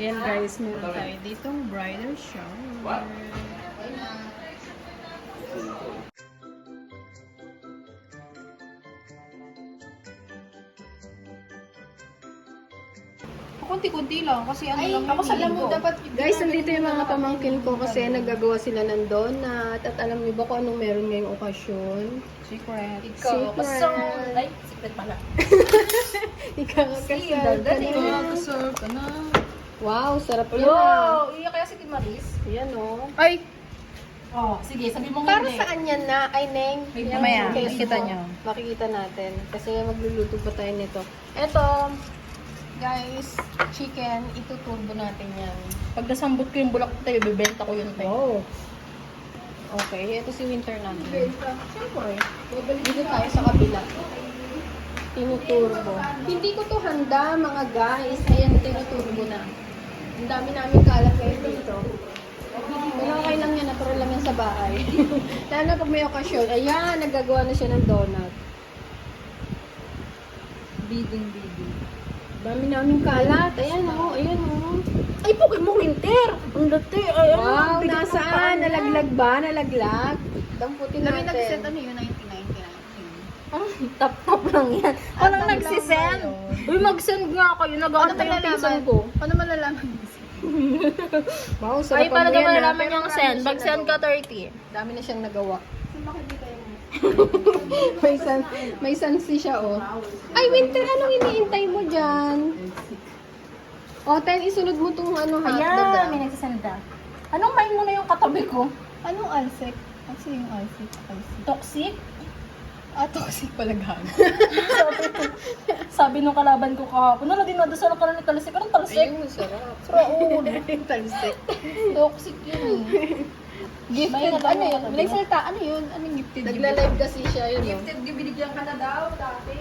Ayan guys, meron tayo ditong bridal shower. Kunti-kunti lang kasi ano Ay, lang ako sa ko. dapat Guys, nandito yung mga pamangkin ko kasi naggagawa sila ng donut. At alam niyo ba kung anong meron ngayong okasyon? Secret. Ikaw, Secret. basta, ay, secret pala. Ikakasal Single, ka dali. na. Mag-serve ka na. Wow, sarap Yo, ah. iya kaya si Timaris? Yan oh. Ay! Oh, sige, sabi mo Para hindi. saan yan na? Ay, Neng. Wait, Yan, mamaya, okay, makikita so, niyo. Makikita natin. Kasi magluluto pa tayo nito. Eto, guys, chicken. Ituturbo natin yan. Pag nasambot ko yung bulak tayo, bibenta ko yun tayo. Wow. Okay, ito si Winter namin. Siyempre. Dito tayo sa kabila. Tinuturbo. Hindi ko to handa, mga guys. Ayan, tinuturbo na. Ang dami namin kalat ngayon dito. Wala kayo lang yan, natural lang yan sa bahay. Lalo na pag may okasyon. Ayan, nagagawa na siya ng donut. Bidding, bidding. Dami namin kalat. Ayan, oh, ayan, oh. Ay, pukin mo, winter! Ang dati, ay, ano, Wow, nasaan? Nalaglag ba? Nalaglag? Damputin Dami nag-set natin. ano yun, 1999. Ah, tap-tap lang yan. Tap-tap nagsisend. Uy, mag-send nga kayo. Nag-aantay yung pinsan ko. Paano malalaman? Wow, Ay, sarap mo ka yan, ah. malalaman marami send? siya Mag-send ka nagawa. 30. Dami na siyang nagawa. may san may sansi siya oh. Ay, winter, anong iniintay mo diyan? O, ten, isunod mo tong ano. Ayan, ah. may nagsasenda. Anong mind mo na yung katabi ko? Anong alsek? Kasi yung alsek? Alsek. Toxic? Ah, toxic pala gano'n. sabi, sabi nung kalaban ko kahapon, ano, dinadasal ka na ni Talsik. Anong Talsik? Ayun, masarap. Raul. Talsik. toxic yun eh. Gifted, ano yun? ka ba? May salita, ano yun? Anong gifted? Nagla-live kasi siya yun. Gifted, binigyan ka na daw dati.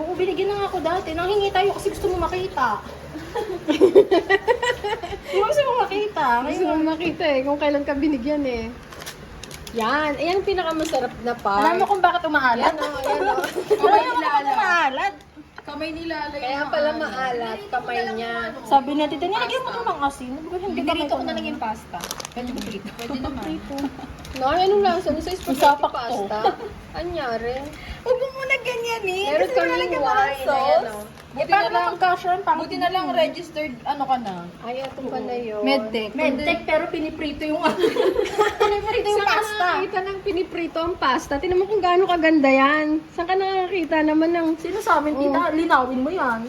Oo, binigyan na nga ako dati. Nanghingi tayo kasi gusto mo makita. Di ba gusto mo makita? Gusto mo makita eh, kung kailan ka binigyan eh. Yan, ayan ang pinakamasarap na part. alam mo kung bakit umaalat? Yan o, yan o. Kamay mo bakit umaalat? Kamay nilalagay. Kaya pala maalat, kamay niya. Sabi na tita, nilagyan mo ito ng asin. Ko, Pinirito ko na lang yung pasta. Pwede ko prito. Pwede naman. No, anong lasa? Ano sa spaghetti pasta? Anyari? Huwag mo muna ganyan eh. Meron kaming wine, ayan sauce. O. Eh, paano naman kasya yun? Pang- Buti na lang registered, ano ka na? Ay, ito pala yun. Medtech. Medtech pero piniprito yung ano. piniprito yung Saan pasta. nakakita ng piniprito ang pasta? Tinan mo kung gaano kaganda yan. Saan ka nakakita naman ng... Sino sa amin, tita? Linawin mo yan.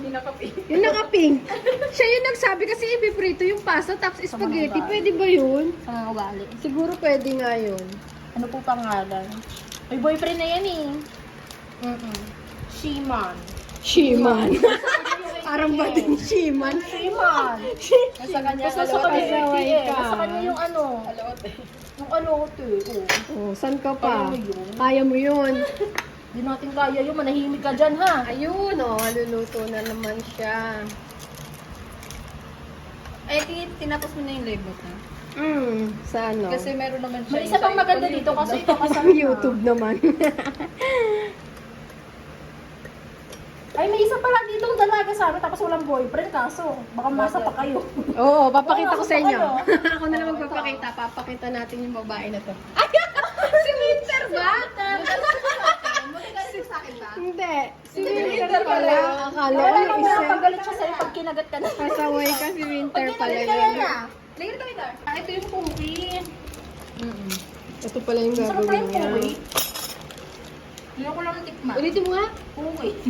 Yung naka-pink. Siya yung nagsabi kasi ipiprito yung pasta tapos spaghetti. Pwede ba yun? Sa mga ugali. Siguro pwede nga yun. Ano po pangalan? May boyfriend na yan eh. Mm-mm. Shiman. Shiman. Parang ba din Shiman? Shiman. Nasa kanya, Basta sa kanya, eh. ka. Basta kanya yung ano. Yung alote. Oh. Oh, saan ka pa? Kaya mo yun. Kaya mo yun. Di natin kaya yun. Manahimik ka dyan ha. Ayun, oh, luluto na naman siya. Ay, tin- tinapos mo na yung live mo na. Mm, sa ano? Kasi meron naman siya. May isa pang maganda dito kasi ito sa kasama. YouTube naman. Ay, may isa pala ditong dalaga sa amin tapos walang boyfriend kaso. Baka masa pa kayo. Oo, papakita Oo, ko sa inyo. Ako na lang magpapakita. Papakita natin yung babae na to. Ay! si Winter ba? sa akin ba? Hindi. Si Hindi, Winter pala. Akala Wala ko namang isa. pinapagalit siya sa'yo pag kinagat ka na. Kasaway ka si Winter pala yun. na. Later ka later. Ah, ito yung. Mm-mm. Ito pala yung ko pa gagawin yung niya. Hindi ko lang tikman. Ulitin mo nga. Puki.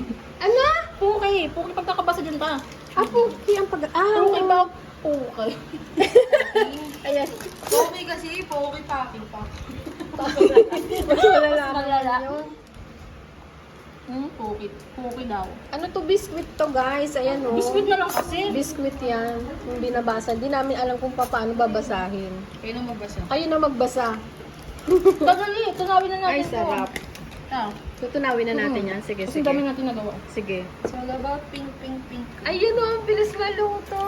Ano? Puki. Puki pagkakabasa dyan pa. Ah, puki ang pag... Ah, Puki ba? Puki. Ayan. Pogi kasi, pogi paki pa. Mas malala. Hmm, puki. Puki daw. Ano to biscuit to guys? Ayan o. Biscuit na lang kasi. Biscuit yan. Yung binabasa. Hindi namin alam kung paano babasahin. Kayo na magbasa. Kayo na magbasa. Tagali, tunawin na natin Ay, sarap. to. Ah, Tutunawin na natin yan. Sige, kasi sige. dami natin nagawa. Sige. It's all about pink, pink, pink. Ayun o, ang bilis maluto.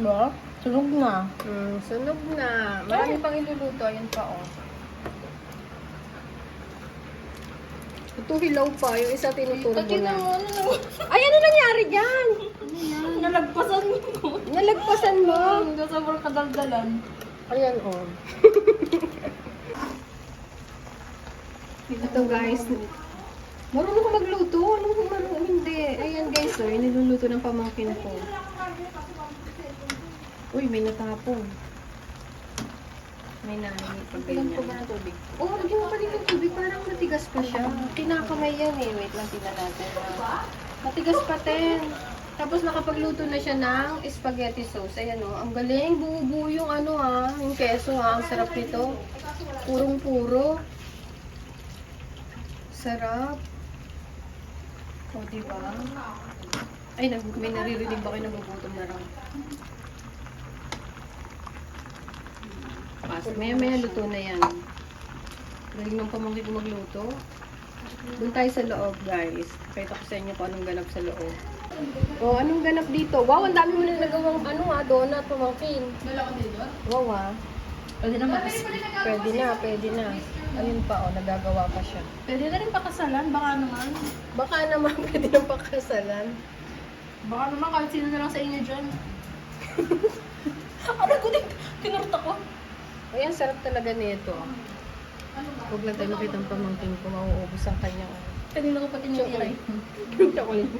Ba? Sunog na. Hmm, sunog na. Marami pang iluluto. Ayun pa o. Ito hilaw pa. Yung isa tinuturbo na. mo, ano na Ay, ano nangyari dyan? Nalagpasan ko. Nalagpasan mo. Hindi sobrang kadaldalan. Ayan, oh. Ito guys, marunong ko magluto. Anong kung marunong hindi? Ayan guys, oh, niluluto ng pamangkin ko. Uy, may natapon. May nani pa Ilan po ba ganyan. ng tubig? Oh, lagyan mo pa rin ng tubig. Parang matigas pa siya. Tinakamay yan eh. Wait lang, tingnan natin. ah. Matigas pa din. Tapos nakapagluto na siya ng spaghetti sauce. Ayan oh, ang galing. Buo-buo yung ano ha, yung keso ha. Ang sarap nito. Purong-puro. Sarap. O, diba? Ay, may naririnig ba kayo nagugutom na raw? Pasok. Maya-maya luto na yan. Galing ng pamangkin ko magluto. Doon tayo sa loob, guys. Pakita ko sa inyo kung anong ganap sa loob. Oh, anong ganap dito? Wow, ang dami mo na nagawang ano ah, donut, pamangkin. Wala ko dito? Wow ah. Pwede na mag Pwede na, pwede na. Ayun pa, oh, nagagawa pa siya. Pwede na rin pakasalan, baka naman. Baka naman pwede ng pakasalan. Baka naman kahit sino na lang sa inyo dyan. ano ko din? Kinurta ko. Ayan, sarap talaga nito. Huwag lang tayo makita ang pamangkin ko, mauubos ang kanyang ano. Kanina ko pa tinitiray. Chocolate.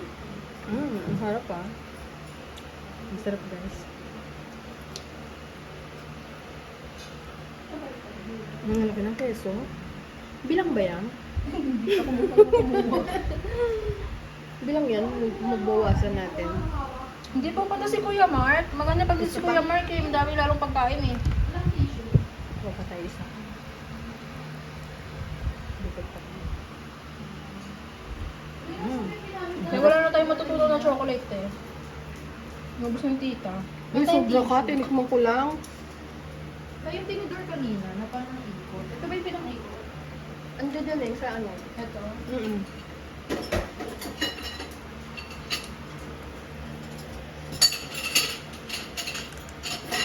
Mmm, ang sarap ah. Ang sarap guys. Ang laki ng peso. Bilang ba yan? Bilang yan, mag- magbawasan natin. Hindi po pa si Kuya Mark. Maganda pag si Kuya Mark eh. Madami lalong pagkain eh. Huwag pa tayo isa. Mm. Kaya wala na tayong matutunan ng chocolate eh. Nubos ng tita. Ay, sobra ka. Tinikman ko lang. Kayo yung tinidor kanina na parang ikot. Ito ba yung pinang-ikot? Andiyan dyan eh, sa ano. Ito. Mm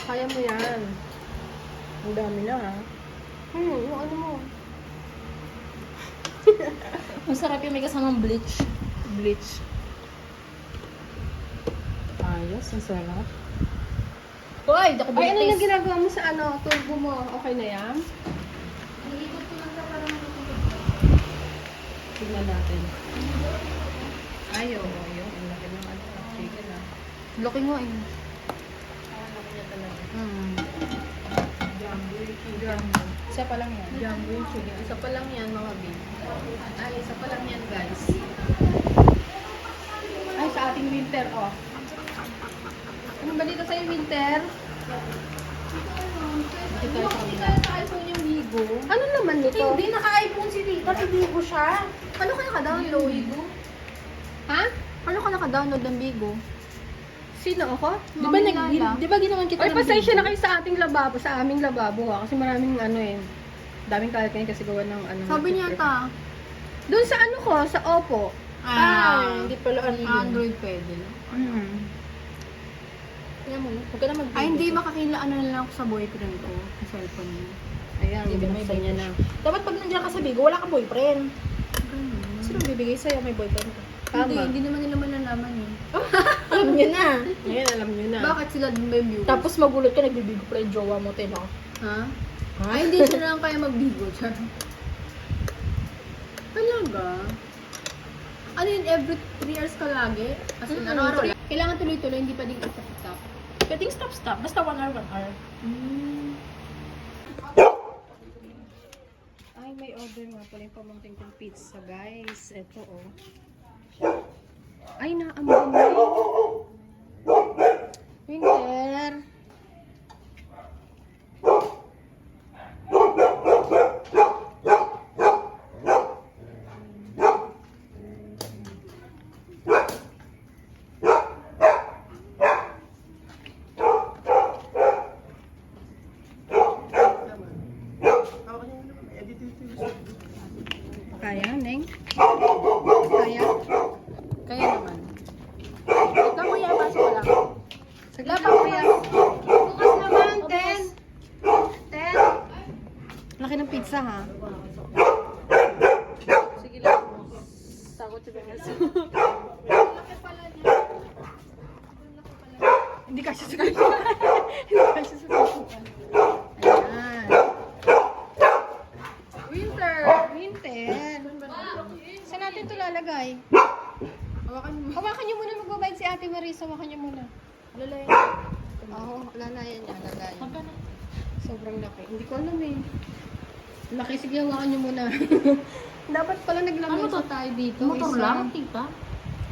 Kaya mo yan. Ang dami na ha. Hmm, yung ano mo. Masarap yung may kasamang bleach. Bleach. Ayos, ang sarap. Hoy, dako Ay, ano na ginagawa mo sa ano, turbo mo? Okay na yan? Iikot ko lang sa parang matutulog. Tignan natin. Ayaw mo yun. Ang laki ng ano, chicken ah. Laki nga eh. Ang laki niya talaga. Hmm. Jumbo yung chicken. Isa pa lang yan. Jumbo yung chicken. Isa pa lang yan, mga babe. Ay, isa pa lang yan, guys. Ay, sa ating winter, oh. Ano ba dito sa'yo, winter? Dito tayo sa Hindi sa-iPhone yung Vigo. Ano naman nito? Hindi, naka-iPhone si Tita. Ibigo siya. Ano ka naka-download? Ha? Ano ka naka-download ng Bigo? Sino ako? Di ba, nag, di ba ginawan kita Ay, ng pasensya na kayo sa ating lababo, sa aming lababo ha. Kasi maraming ano eh. Daming kalat kayo kasi gawa ng ano. Sabi niya ta. Doon sa ano ko, sa Oppo. Ah, hindi pala yun. Android pwede. Mm. Kaya mo, huwag ka na mag Ay, hindi makakila ano na lang ako sa boyfriend ko. Sa cellphone niya. Ayan, Hindi, may binuksan niya na. Dapat pag nandiyan ka sa Bigo, wala ka boyfriend. Sino bibigay sa'yo may boyfriend ka? Tama. Hindi, hindi naman nila malalaman eh. Alam niya na. Ngayon, alam niyo na. Bakit sila din ba yung viewers? Tapos magulat ka, nagbibigo pala yung jowa mo, tino. Ha? Ay, hindi sila lang kaya mag-bigo. Char. Talaga? Ano yun, every 3 years ka lagi? As in, Mm-mm. araw-araw lang? Kailangan tuloy-tuloy, hindi pa din isa-stop. Pwedeng stop-stop. Basta 1 hour, 1 hour. Ay, may order nga pala yung pamangking kong pizza, guys. Ito, oh. Ay, naamoy mo. Winter. Kaya, Neng? Kaya? Kaya naman. Ito mo yan, pasok ko lang. Saglit lang, kuya. Bukas naman, ten. Ten. Pizza, ha? Sige lang. Takot si Bengas. Hindi ka kasya sa pintuan. Hindi kasya sa pintuan. Ayan. Winter! Winter. Saan natin ito lalagay? Hawakan mo. Hawakan niyo muna magbabayad si Ate Marisa. Hawakan niyo muna. Lalayan. Oo, lalayan niya. Lalayan. Sobrang laki. Hindi ko alam eh. Laki. Sige, hawakan niyo muna. Dapat pala naglamesa Ano to? tayo dito. Motor Isa. lang, tita.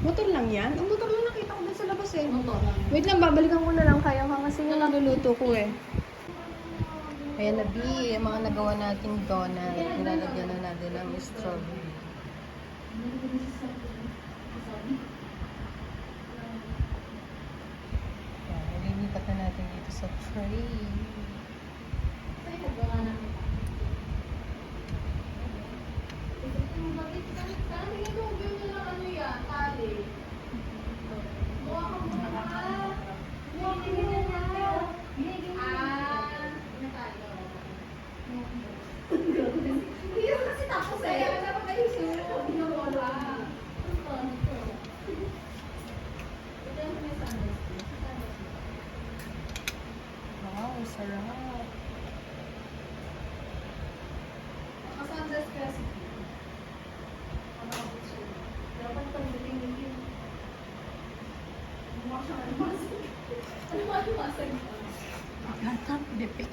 Motor lang yan? Ang motor lang nakita ko dun sa labas eh. Motor lang. Wait lang, babalikan ko na lang. Kaya ka kasi yung naluluto ko eh. Ayan na, B. Yung mga nagawa nating donut. Nilalagyan na natin ng strawberry. Ayan, ililipat na natin dito sa tray. Gata, depit.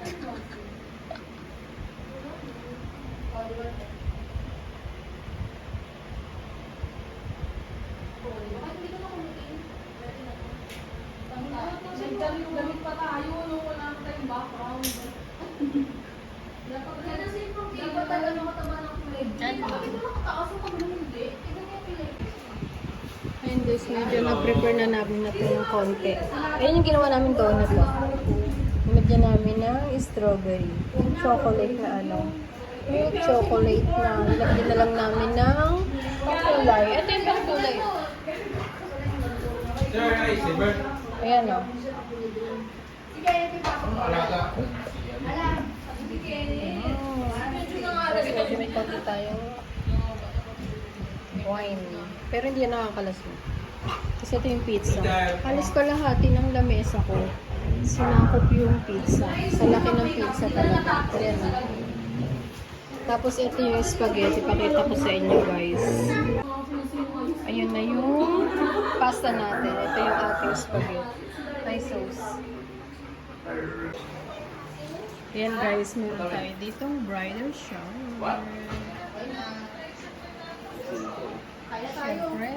Ayun guys, medyo nag-prepare na namin na ito ng konti. Ayun yung ginawa namin donut lang. Nilagyan namin ng strawberry. Chocolate na ano. Milk chocolate na. Nilagyan na lang namin ng pangkulay. Ito yung pangkulay. Ayan o. Medyo may konti tayong wine. Pero hindi yan nakakalasing. Kasi ito yung pizza. Halos kalahati ng lamesa ko. Sinakop yung pizza. Sa laki ng pizza talaga. Ayan na. Tapos ito yung spaghetti. Pakita ko sa inyo guys. Ayun na yung pasta natin. Ito yung ating spaghetti. Thai sauce. Ayan guys, meron tayo ditong bridal shower. Siyempre.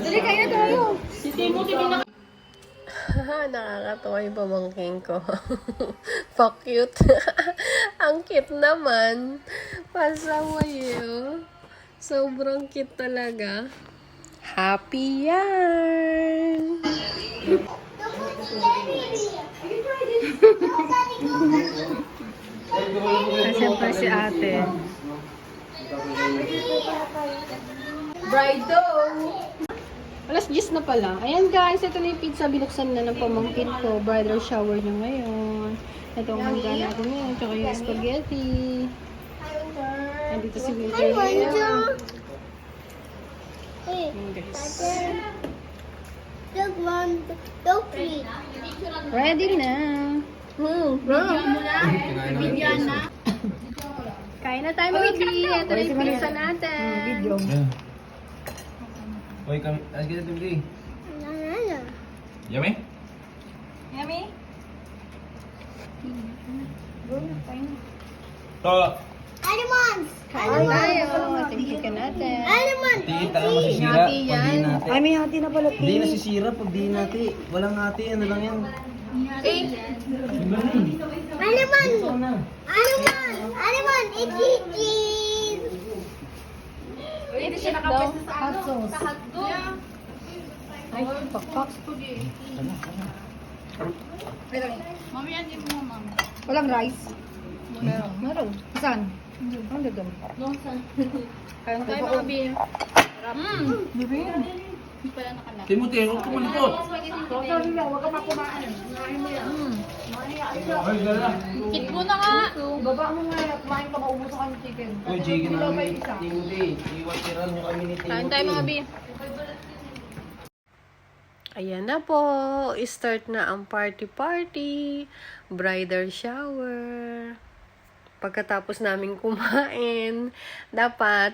Dali, kaya tayo. Si Timothy, di na Nakakatawa yung pamangking ko. Pa-cute. Ang cute naman. Pasawayo. Sobrang cute talaga. Happy yan! Kasi pa si ate. Brido! Alas 10 na pala. Ayan guys, ito na yung pizza. Binuksan na ng pamangkin ko. Bridal shower niya ngayon. Ito ang hangga natin ngayon. Tsaka yung spaghetti. Nandito si Winter. Ayan guys. Dog one, dog three. Ready na. Hmm. Kain na tayo mga Ito na yung pizza natin. Video. Hoy, kami, as kita tumili. Nanana. Yummy? Yummy? To, Almonds. Kain tayo. Tingnan natin. Almonds. di taka masisira. Hati yan. Ay, may hati na pala. Hindi nasisira pag di natin. Walang hati, ano lang yan. Eh, Almonds. Almonds. Almonds. It's cheese. Hindi siya nakapwesto sa ano? Sa hotdog. Ay, pakpak. Mami, yan din mo, ma'am. Walang rice? Meron. Meron. Saan? Ano doon? Kain tayo mga bi. Mm. Meron. Hindi pala nakalap. Timothy, huwag ka malikot. Huwag ka makumaan. Mm. Ay, gala. Kit mo na nga. Baba mo nga. Kumain ka maubusan ka ng chicken. Uy, chicken namin. Timothy, iwatiran nyo kami ni Timothy. Kain tayo mga bi. Ayan na po. Start na ang party-party. Bridal shower. Pagkatapos namin kumain, dapat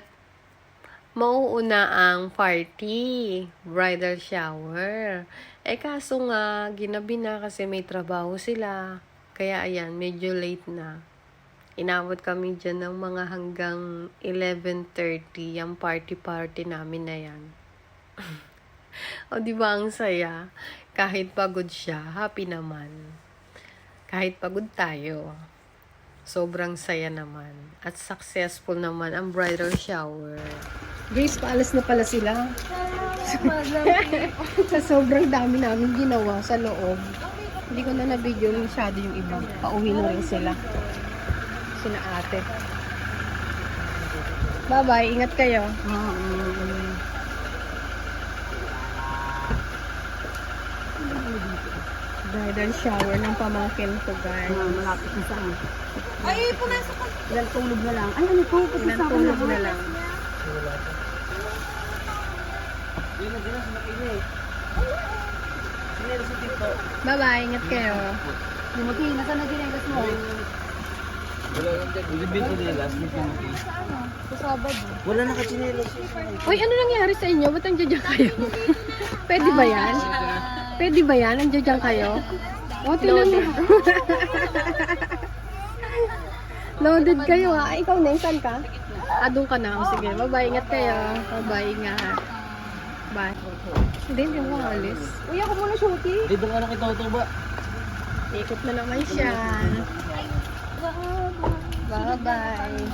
mauuna ang party. Bridal shower. Eh kaso nga, ginabi na kasi may trabaho sila. Kaya ayan, medyo late na. Inabot kami dyan ng mga hanggang 11.30 yung party-party namin na yan. o di ba ang saya? Kahit pagod siya, happy naman. Kahit pagod tayo, sobrang saya naman. At successful naman ang bridal shower. Grace, paalas na pala sila. sa sobrang dami namin ginawa sa loob. Hindi ko na na-video masyado yung iba. Pauwi na rin sila. Sina ate. Bye-bye. Ingat kayo. Bridal shower ng pamangkin ko, guys. Malapit na saan. Ay, pumasok ka. Ilang tulog na lang. Ay, ano? Kasi Ilan sa tulog na na lang. Bye-bye. Ingat kayo. Timothy, nasaan na ginegas mo? Ko Sa. Wala na kachinelas. Uy, ano nangyari sa inyo? Ba't nandiyan kayo? Pwede ba yan? Pwede ba yan? Nandiyan kayo? O, tinan mo. Loaded kayo ha. Ay, ikaw na, saan ka? Ah, doon ka na. Sige, bye-bye. Ingat kayo. Bye-bye. Ingat. Bye. Hindi, hindi mo alis. Uy, ako muna shooting. Di ba ano kita ito ba? Ikot na naman siya. Bye-bye.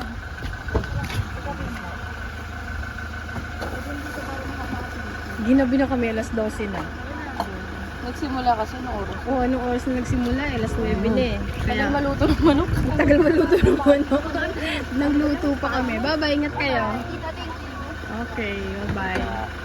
Ginabi na kami alas 12 na. Nagsimula kasi ng oras. Oo, anong oras na nagsimula? Eh, alas 9 na eh. Kaya, maluto ng manok. tagal maluto ng manok. Nagluto pa kami. Bye-bye, ingat kayo. Okay, bye-bye.